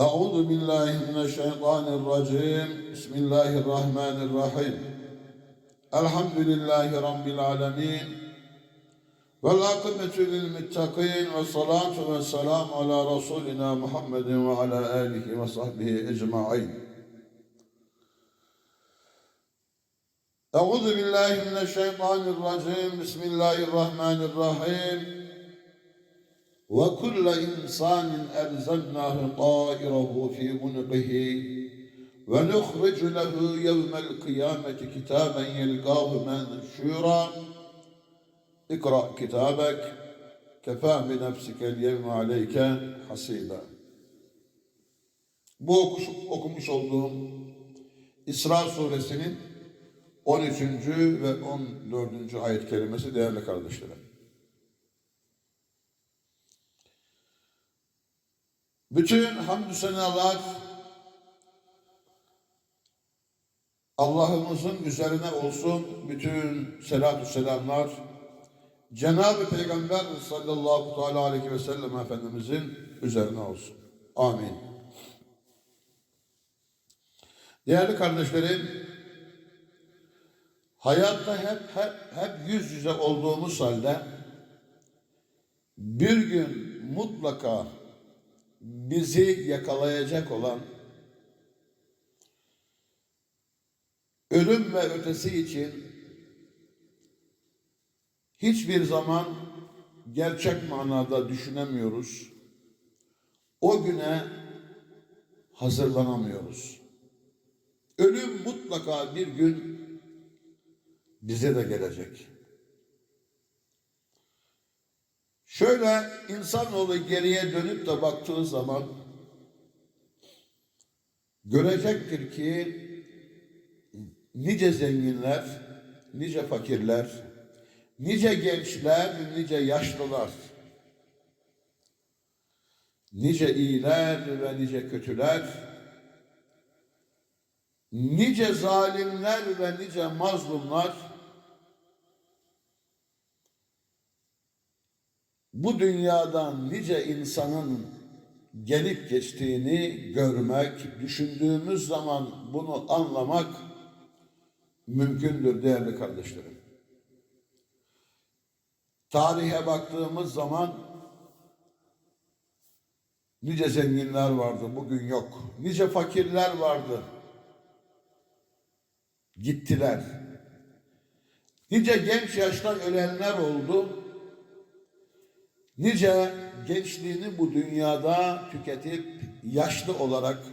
أعوذ بالله من الشيطان الرجيم بسم الله الرحمن الرحيم الحمد لله رب العالمين والعاقبة للمتقين والصلاة والسلام على رسولنا محمد وعلى آله وصحبه أجمعين أعوذ بالله من الشيطان الرجيم بسم الله الرحمن الرحيم وكل إنسان ألزمناه طائره في عنقه ونخرج له يوم القيامة كتابا يلقاه منشورا اقرأ كتابك كفى بنفسك اليوم عليك حسيبا Bu okuş, okumuş olduğum İsra suresinin 13. ve 14. ayet kelimesi değerli kardeşlerim. Bütün hamdü senalar Allah'ımızın üzerine olsun. Bütün selatü selamlar Cenab-ı Peygamber sallallahu aleyhi ve sellem Efendimizin üzerine olsun. Amin. Değerli kardeşlerim, hayatta hep hep hep yüz yüze olduğumuz halde bir gün mutlaka bizi yakalayacak olan ölüm ve ötesi için hiçbir zaman gerçek manada düşünemiyoruz. O güne hazırlanamıyoruz. Ölüm mutlaka bir gün bize de gelecek. Şöyle insanoğlu geriye dönüp de baktığı zaman görecektir ki nice zenginler, nice fakirler, nice gençler, nice yaşlılar, nice iyiler ve nice kötüler, nice zalimler ve nice mazlumlar bu dünyadan nice insanın gelip geçtiğini görmek, düşündüğümüz zaman bunu anlamak mümkündür değerli kardeşlerim. Tarihe baktığımız zaman nice zenginler vardı, bugün yok. Nice fakirler vardı, gittiler. Nice genç yaşta ölenler oldu, Nice gençliğini bu dünyada tüketip yaşlı olarak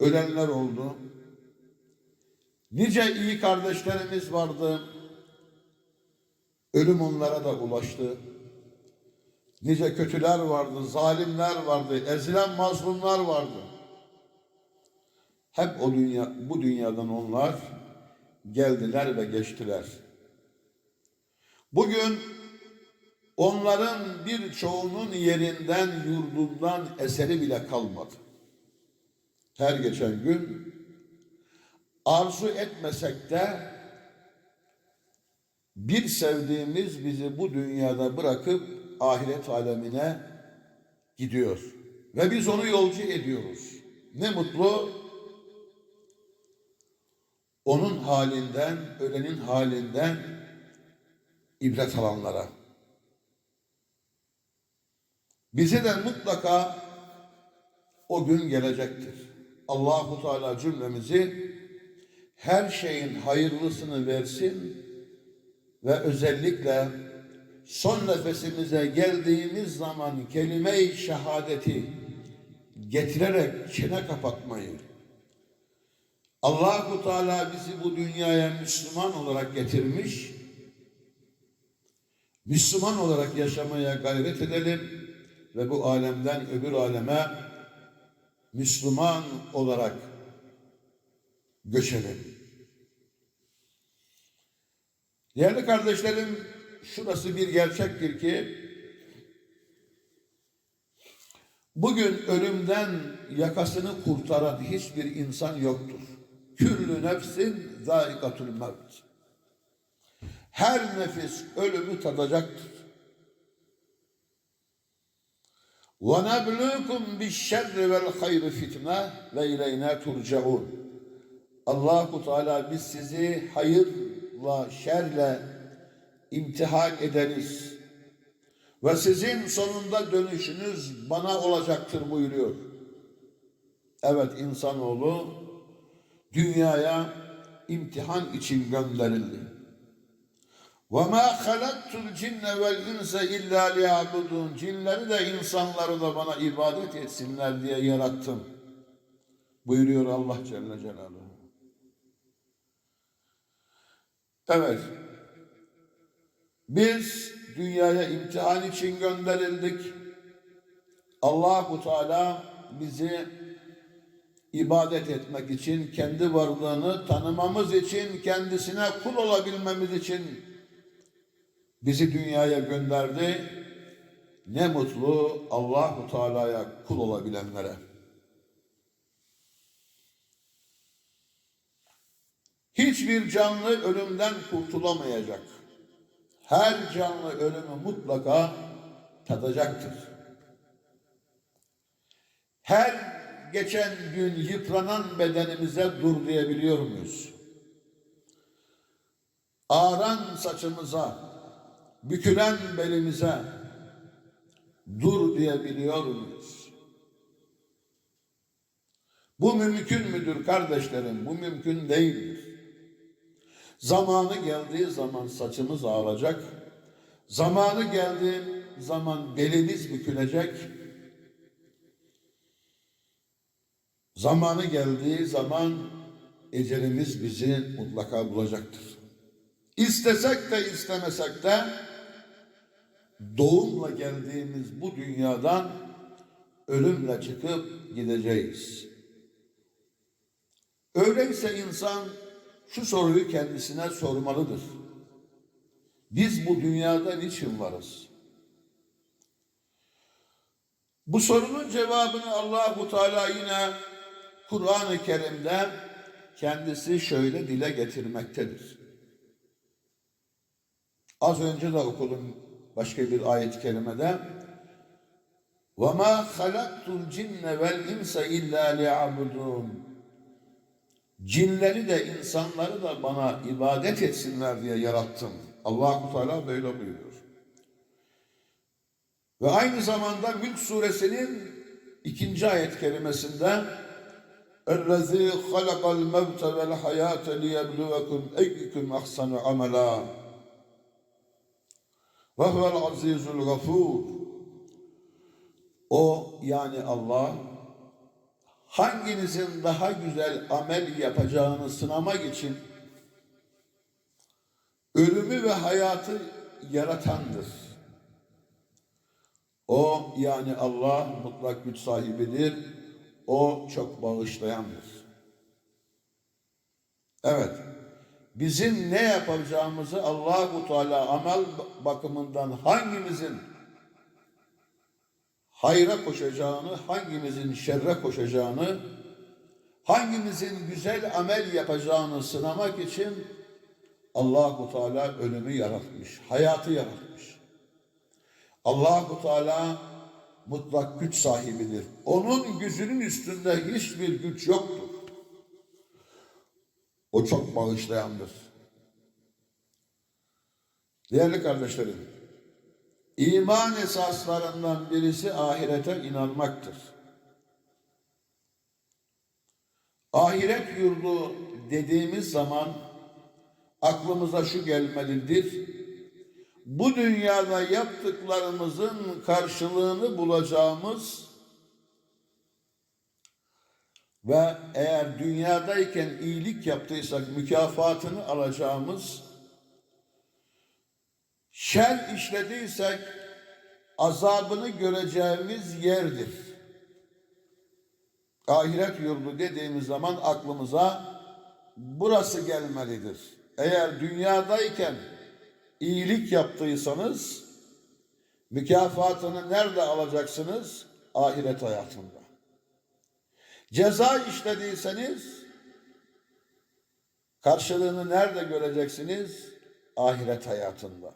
ölenler oldu. Nice iyi kardeşlerimiz vardı. Ölüm onlara da ulaştı. Nice kötüler vardı, zalimler vardı, ezilen mazlumlar vardı. Hep o dünya, bu dünyadan onlar geldiler ve geçtiler. Bugün onların birçoğunun yerinden, yurdundan eseri bile kalmadı. Her geçen gün arzu etmesek de bir sevdiğimiz bizi bu dünyada bırakıp ahiret alemine gidiyor. Ve biz onu yolcu ediyoruz. Ne mutlu onun halinden, ölenin halinden ibret alanlara. Bize de mutlaka o gün gelecektir. Allahu Teala cümlemizi her şeyin hayırlısını versin ve özellikle son nefesimize geldiğimiz zaman kelime-i şehadeti getirerek çene kapatmayı Allahu Teala bizi bu dünyaya Müslüman olarak getirmiş Müslüman olarak yaşamaya gayret edelim ve bu alemden öbür aleme Müslüman olarak göçelim. Değerli kardeşlerim, şurası bir gerçektir ki bugün ölümden yakasını kurtaran hiçbir insan yoktur. Küllü nefsin zaikatul mevt Her nefis ölümü tadacaktır. وَنَبْلُوكُمْ بِالشَّرِّ وَالْخَيْرِ فِتْنَةً وَاِلَيْنَا تُرْجَعُونَ Allahu Teala biz sizi hayırla, şerle imtihan ederiz. Ve sizin sonunda dönüşünüz bana olacaktır buyuruyor. Evet insanoğlu dünyaya imtihan için gönderildi. وَمَا خَلَقْتُ الْجِنَّ وَالْاِنْسَ اِلَّا لِيَعْبُدُونَ Cinleri de insanları da bana ibadet etsinler diye yarattım. Buyuruyor Allah Celle Celaluhu. Evet. Biz dünyaya imtihan için gönderildik. Allahu Teala bizi ibadet etmek için, kendi varlığını tanımamız için, kendisine kul olabilmemiz için bizi dünyaya gönderdi. Ne mutlu Allahu Teala'ya kul olabilenlere. Hiçbir canlı ölümden kurtulamayacak. Her canlı ölümü mutlaka tadacaktır. Her geçen gün yıpranan bedenimize dur diyebiliyor muyuz? Ağran saçımıza, bükülen belimize dur diyebiliyor muyuz? Bu mümkün müdür kardeşlerim? Bu mümkün değildir. Zamanı geldiği zaman saçımız ağaracak. Zamanı geldiği zaman belimiz bükülecek. Zamanı geldiği zaman ecelimiz bizi mutlaka bulacaktır. İstesek de istemesek de doğumla geldiğimiz bu dünyadan ölümle çıkıp gideceğiz. Öyleyse insan şu soruyu kendisine sormalıdır. Biz bu dünyada niçin varız? Bu sorunun cevabını Allahu Teala yine Kur'an-ı Kerim'de kendisi şöyle dile getirmektedir. Az önce de okudum başka bir ayet-i kerimede. وَمَا خَلَقْتُ الْجِنَّ وَالْاِنْسَ اِلَّا لِيَعْبُدُونَ Cinleri de insanları da bana ibadet etsinler diye yarattım. Allahu Teala böyle buyuruyor. Ve aynı zamanda Mülk suresinin ikinci ayet kelimesinde اَلَّذ۪ي خَلَقَ الْمَوْتَ وَالْحَيَاةَ لِيَبْلُوَكُمْ اَيِّكُمْ اَحْسَنُ عَمَلًا ve huvel azizul gafur. O yani Allah hanginizin daha güzel amel yapacağını sınamak için ölümü ve hayatı yaratandır. O yani Allah mutlak güç sahibidir. O çok bağışlayandır. Evet. Bizim ne yapacağımızı Allahu Teala amel bakımından hangimizin hayra koşacağını, hangimizin şerre koşacağını, hangimizin güzel amel yapacağını sınamak için Allahu Teala ölümü yaratmış, hayatı yaratmış. Allahu Teala mutlak güç sahibidir. Onun gücünün üstünde hiçbir güç yoktur. O çok bağışlayandır. Değerli kardeşlerim, iman esaslarından birisi ahirete inanmaktır. Ahiret yurdu dediğimiz zaman aklımıza şu gelmelidir. Bu dünyada yaptıklarımızın karşılığını bulacağımız ve eğer dünyadayken iyilik yaptıysak mükafatını alacağımız, şer işlediysek azabını göreceğimiz yerdir. Ahiret yurdu dediğimiz zaman aklımıza burası gelmelidir. Eğer dünyadayken iyilik yaptıysanız mükafatını nerede alacaksınız? Ahiret hayatında. Ceza işlediyseniz karşılığını nerede göreceksiniz? Ahiret hayatında.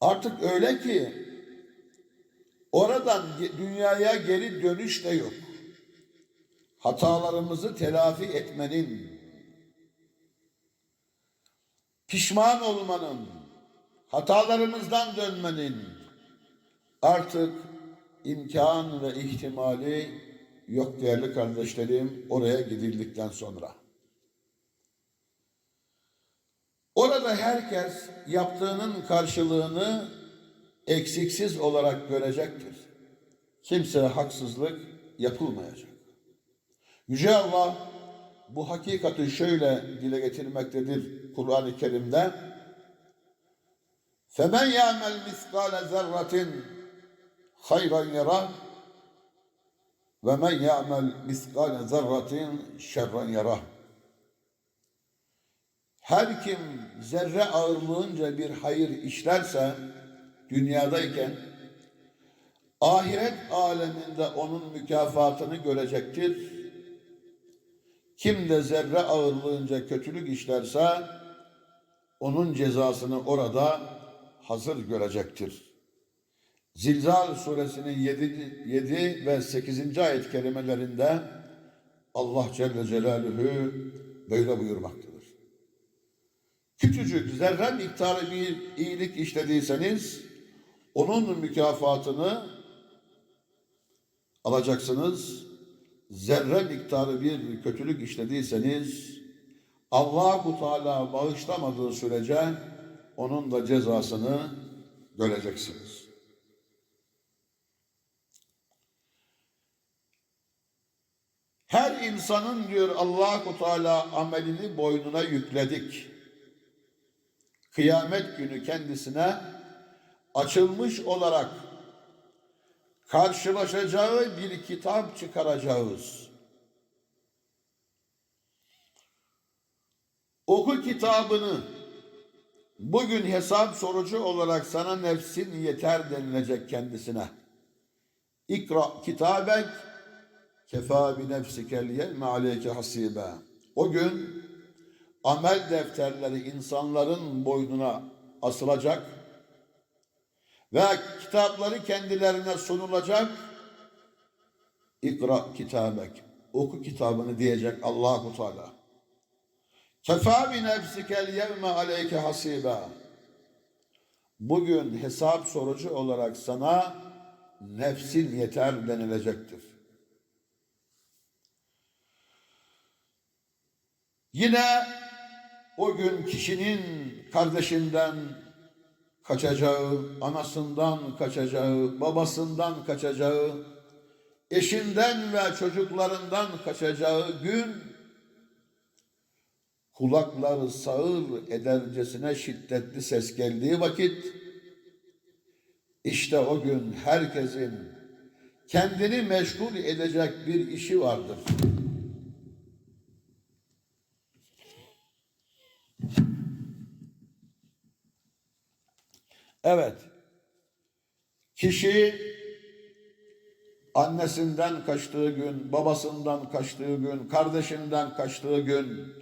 Artık öyle ki Oradan dünyaya geri dönüş de yok. Hatalarımızı telafi etmenin, pişman olmanın, hatalarımızdan dönmenin artık imkan ve ihtimali yok değerli kardeşlerim oraya gidildikten sonra. Orada herkes yaptığının karşılığını eksiksiz olarak görecektir. Kimseye haksızlık yapılmayacak. Yüce Allah bu hakikati şöyle dile getirmektedir Kur'an-ı Kerim'de. فَمَنْ يَعْمَلْ مِثْقَالَ hayran yara ve men ya'mel miskale zerratin şerran yara. Her kim zerre ağırlığınca bir hayır işlerse dünyadayken ahiret aleminde onun mükafatını görecektir. Kim de zerre ağırlığınca kötülük işlerse onun cezasını orada hazır görecektir.'' Zilzal suresinin 7, 7 ve 8. ayet kelimelerinde Allah Celle Celaluhu böyle buyurmaktadır. Küçücük zerre miktarı bir iyilik işlediyseniz onun mükafatını alacaksınız. Zerre miktarı bir kötülük işlediyseniz Allah-u Teala bağışlamadığı sürece onun da cezasını göreceksiniz. Her insanın diyor Allah-u Teala amelini boynuna yükledik. Kıyamet günü kendisine açılmış olarak karşılaşacağı bir kitap çıkaracağız. Oku kitabını. Bugün hesap sorucu olarak sana nefsin yeter denilecek kendisine. İkra kitabek kefa bi nefsikel yevme aleyke hasibe. O gün amel defterleri insanların boynuna asılacak ve kitapları kendilerine sunulacak. İkra kitabek. Oku kitabını diyecek Allahu Teala. Kefa bi nefsikel yevme aleyke hasibe. Bugün hesap sorucu olarak sana nefsin yeter denilecektir. Yine o gün kişinin kardeşinden kaçacağı, anasından kaçacağı, babasından kaçacağı, eşinden ve çocuklarından kaçacağı gün kulakları sağır edercesine şiddetli ses geldiği vakit işte o gün herkesin kendini meşgul edecek bir işi vardır. Evet. Kişi annesinden kaçtığı gün, babasından kaçtığı gün, kardeşinden kaçtığı gün,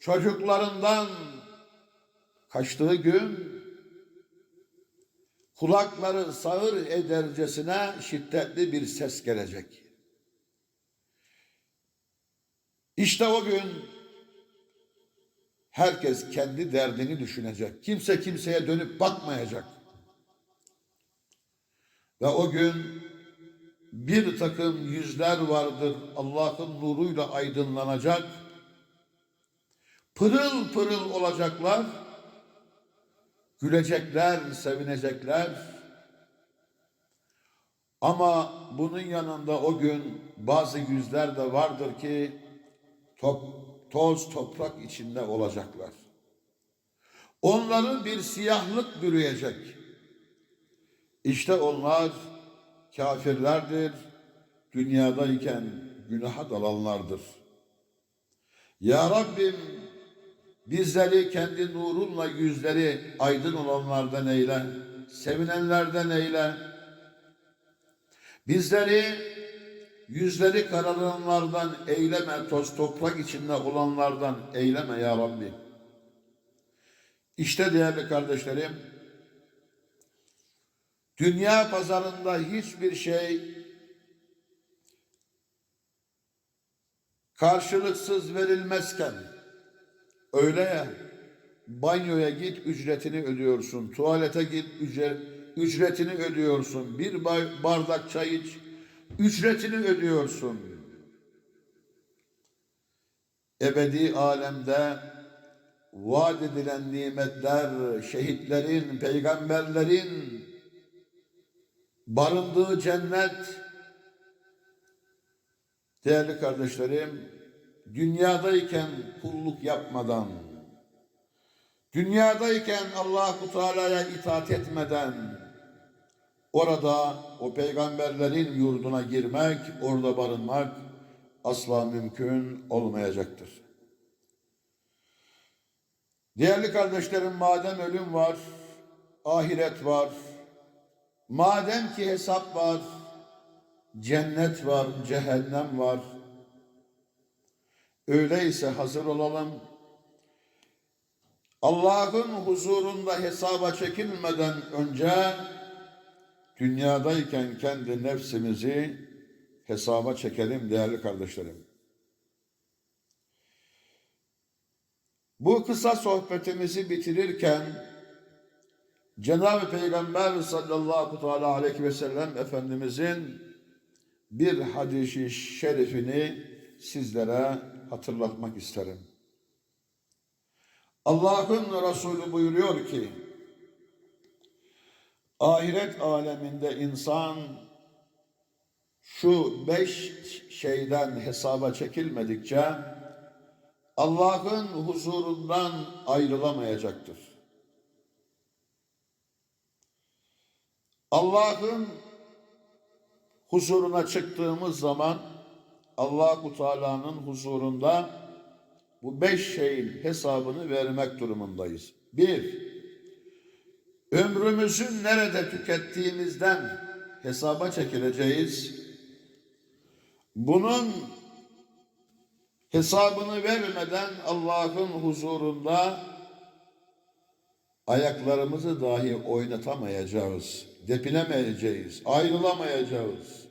çocuklarından kaçtığı gün kulakları sağır edercesine şiddetli bir ses gelecek. İşte o gün herkes kendi derdini düşünecek. Kimse kimseye dönüp bakmayacak. Ve o gün bir takım yüzler vardır Allah'ın nuruyla aydınlanacak. Pırıl pırıl olacaklar. Gülecekler, sevinecekler. Ama bunun yanında o gün bazı yüzler de vardır ki top, toz toprak içinde olacaklar. Onları bir siyahlık bürüyecek. İşte onlar kafirlerdir, dünyadayken günaha dalanlardır. Ya Rabbim bizleri kendi nurunla yüzleri aydın olanlardan eyle, sevinenlerden eyle. Bizleri yüzleri karalanlardan eyleme, toz toprak içinde olanlardan eyleme ya Rabbi. İşte değerli kardeşlerim, Dünya pazarında hiçbir şey karşılıksız verilmezken öyle ya banyoya git ücretini ödüyorsun. Tuvalete git ücret, ücretini ödüyorsun. Bir bardak çay iç ücretini ödüyorsun. Ebedi alemde vaat edilen nimetler, şehitlerin, peygamberlerin barındığı cennet, değerli kardeşlerim, dünyadayken kulluk yapmadan, dünyadayken Allah-u Teala'ya itaat etmeden, orada o peygamberlerin yurduna girmek, orada barınmak asla mümkün olmayacaktır. Değerli kardeşlerim, madem ölüm var, ahiret var, madem ki hesap var, cennet var, cehennem var, öyleyse hazır olalım. Allah'ın huzurunda hesaba çekilmeden önce dünyadayken kendi nefsimizi hesaba çekelim değerli kardeşlerim. Bu kısa sohbetimizi bitirirken Cenab-ı Peygamber sallallahu aleyhi ve sellem Efendimizin bir hadisi şerifini sizlere hatırlatmak isterim. Allah'ın Resulü buyuruyor ki ahiret aleminde insan şu beş şeyden hesaba çekilmedikçe Allah'ın huzurundan ayrılamayacaktır. Allah'ın huzuruna çıktığımız zaman Allahu Teala'nın huzurunda bu beş şeyin hesabını vermek durumundayız. Bir, ömrümüzü nerede tükettiğimizden hesaba çekileceğiz. Bunun hesabını vermeden Allah'ın huzurunda ayaklarımızı dahi oynatamayacağız, depinemeyeceğiz, ayrılamayacağız.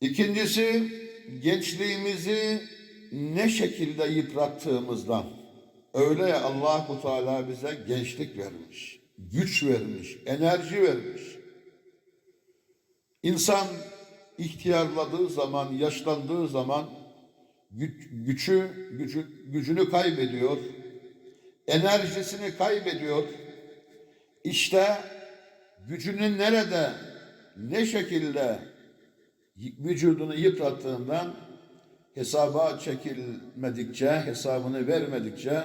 İkincisi gençliğimizi ne şekilde yıprattığımızdan. Öyle ya Allahu Teala bize gençlik vermiş, güç vermiş, enerji vermiş. İnsan ihtiyarladığı zaman, yaşlandığı zaman güç, gücü, gücü, gücünü kaybediyor, enerjisini kaybediyor. İşte gücünü nerede, ne şekilde vücudunu yıprattığından hesaba çekilmedikçe, hesabını vermedikçe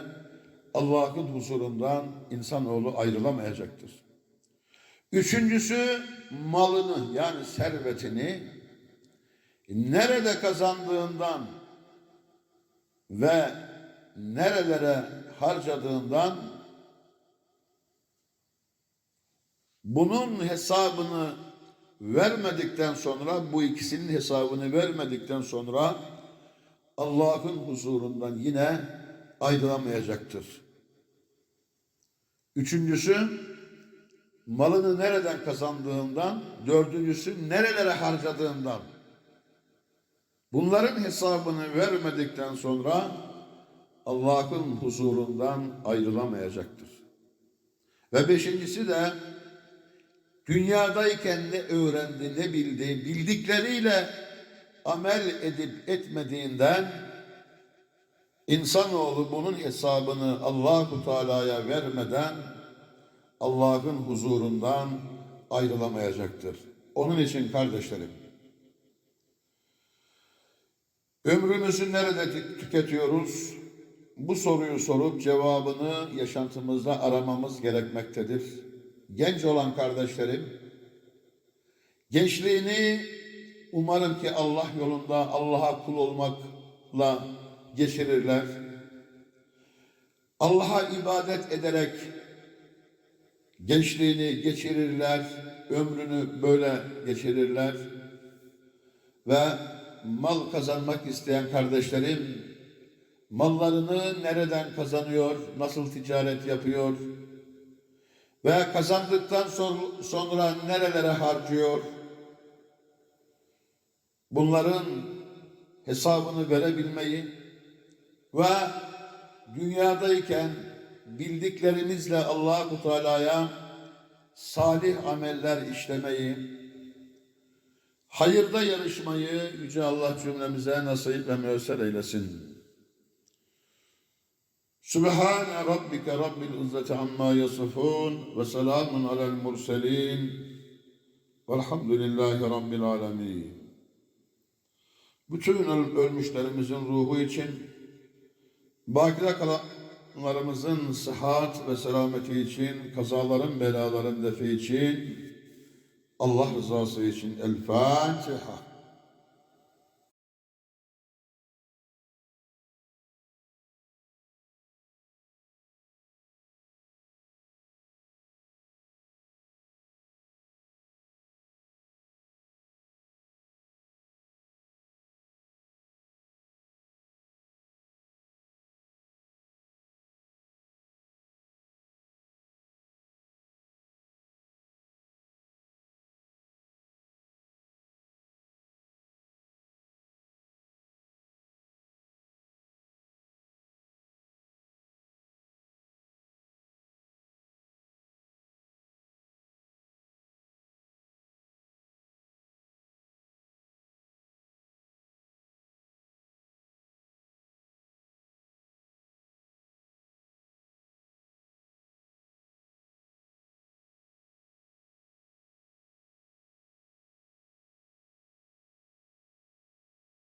Allah'ın huzurundan insanoğlu ayrılamayacaktır. Üçüncüsü malını yani servetini nerede kazandığından ve nerelere harcadığından bunun hesabını vermedikten sonra bu ikisinin hesabını vermedikten sonra Allah'ın huzurundan yine ayrılamayacaktır. Üçüncüsü malını nereden kazandığından, dördüncüsü nerelere harcadığından. Bunların hesabını vermedikten sonra Allah'ın huzurundan ayrılamayacaktır. Ve beşincisi de dünyadayken ne öğrendi, ne bildi, bildikleriyle amel edip etmediğinden insanoğlu bunun hesabını Allahu Teala'ya vermeden Allah'ın huzurundan ayrılamayacaktır. Onun için kardeşlerim ömrümüzü nerede tüketiyoruz? Bu soruyu sorup cevabını yaşantımızda aramamız gerekmektedir. Genç olan kardeşlerim gençliğini umarım ki Allah yolunda Allah'a kul olmakla geçirirler. Allah'a ibadet ederek gençliğini geçirirler, ömrünü böyle geçirirler ve mal kazanmak isteyen kardeşlerim mallarını nereden kazanıyor, nasıl ticaret yapıyor, Ve kazandıktan son- sonra nerelere harcıyor? Bunların hesabını verebilmeyi ve dünyadayken bildiklerimizle Allahu Teala'ya salih ameller işlemeyi, hayırda yarışmayı Yüce Allah cümlemize nasip ve müessir eylesin. Sübhane Rabbike Rabbil İzzeti Amma Yasifun ve selamun alel murselin velhamdülillahi Rabbil Alemin. Bütün öl- ölmüşlerimizin ruhu için, bakire kalanlarımızın sıhhat ve selameti için, kazaların belaların defi için, Allah rızası için El Fatiha.